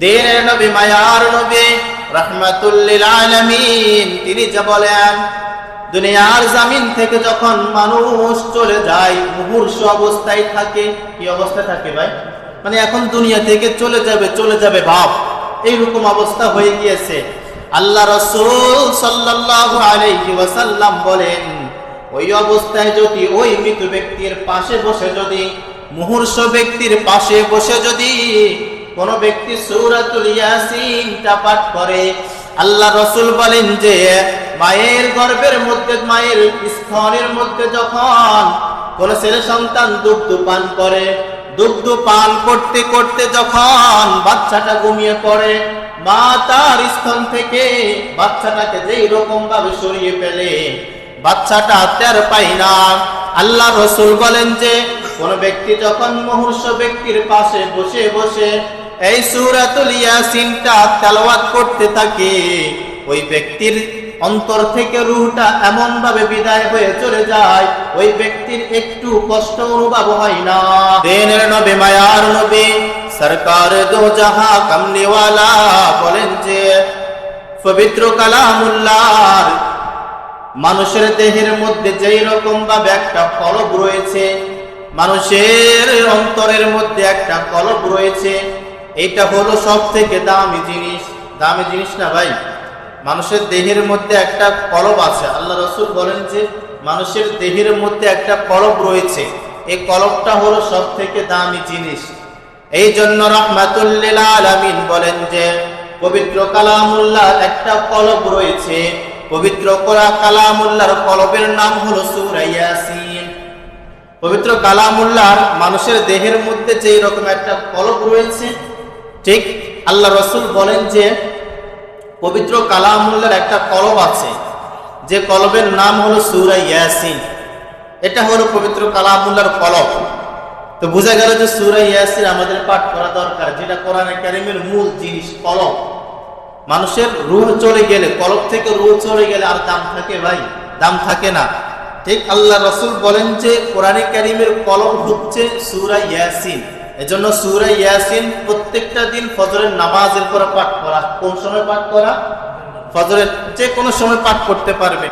দিনের নবী, মায়ার নবী, রহমাতুল্লিল আলামিন, তিনি যা বলেন, দুনিয়ার জামিন থেকে যখন মানুষ চলে যায় মুহূর্ষ অবস্থায় থাকে, কি অবস্থায় থাকে ভাই? মানে এখন দুনিয়া থেকে চলে যাবে চলে যাবে ভাব। এইরকম অবস্থা হয়ে গিয়েছে। আল্লাহ রসুল সাল্লাল্লাহু আলাইহি ওয়াসাল্লাম বলেন, ওই অবস্থায় যদি ওই মৃত ব্যক্তির পাশে বসে যদি মুহূর্ষ ব্যক্তির পাশে বসে যদি কোন ব্যক্তি সূরাতুল ইয়াসিনটা পাঠ করে, আল্লাহ রসুল বলেন যে, মায়ের গর্ভের মধ্যে, মায়ের স্তনের মধ্যে যখন কোন ছেলে সন্তান দুগ্ধ পান করে দুগ্ধ পান করতে করতে যখন বাচ্চাটা ঘুমিয়ে পড়ে, মা তার স্তন থেকে বাচ্চাটাকে যেই রকম ভাবে সরিয়ে ফেলে, বাচ্চাটা টের পাই না। আল্লাহ রসুল বলেন যে, কোন ব্যক্তি যখন মুহূর্ষ ব্যক্তির পাশে বসে বসে এই সুরাতুল ইয়াসিনটা তেলাওয়াত করতে থাকে। ওই ব্যক্তির অন্তর থেকে রুহটা এমন ভাবে বিদায় হয়ে চলে যায়। ওই ব্যক্তির একটু কষ্ট অনুভব হয় না। দেনের নবী, মায়ার নবী, সরকার দো জাহা কামলিওয়ালা বলেন যে, পবিত্র কালামুল্লাহর মানুষের দেহের মধ্যে যেই রকম ভাবে একটা কলব রয়েছে, মানুষের অন্তরের মধ্যে একটা কলব রয়েছে এটা হলো সব থেকে দামি জিনিস। দামি জিনিস না ভাই? মানুষের দেহের মধ্যে একটা কলব আছে। আল্লাহ রসুল বলেন যে, মানুষের দেহের মধ্যে একটা কলব রয়েছে। এই কলবটা হলো সব থেকে দামি জিনিস। এই জন্য রহমাতুল্লিল আলামিন বলেন যে, পবিত্র কালামুল্লাহ একটা কলব রয়েছে। পবিত্র কালামুল্লাহর কলবের নাম হলো সূরা ইয়াসিন। পবিত্র কালামুল্লাহর মানুষের দেহের মধ্যে যেই রকম একটা কলব রয়েছে ঠিক? আল্লাহ রসুল বলেন যে পবিত্র কালামুল্লার একটা কলব আছে। যে কলবের নাম হলো সূরা ইয়াসিন। এটা হলো পবিত্র কালামুল্লার কলব। তো বোঝা গেল যে সূরা ইয়াসিন আমাদের পাঠ করা দরকার, যেটা কোরআন কারিমের মূল জিনিস, কলব। মানুষের রুহ চলে গেলে, কলব থেকে রুহ চলে গেলে আর দাম থাকে ভাই, দাম থাকে না। ঠিক? আল্লাহ রসুল বলেন যে কোরআনে কারিমের কলম হচ্ছে সুরা ইয়াসিন। এজন্য সুরে ইয়াসিন প্রত্যেকটা দিন ফজরের নামাজের পরে পাঠ করা, কোন সময় পাঠ করা? ফজরের যে কোনো সময় পাঠ করতে পারবে।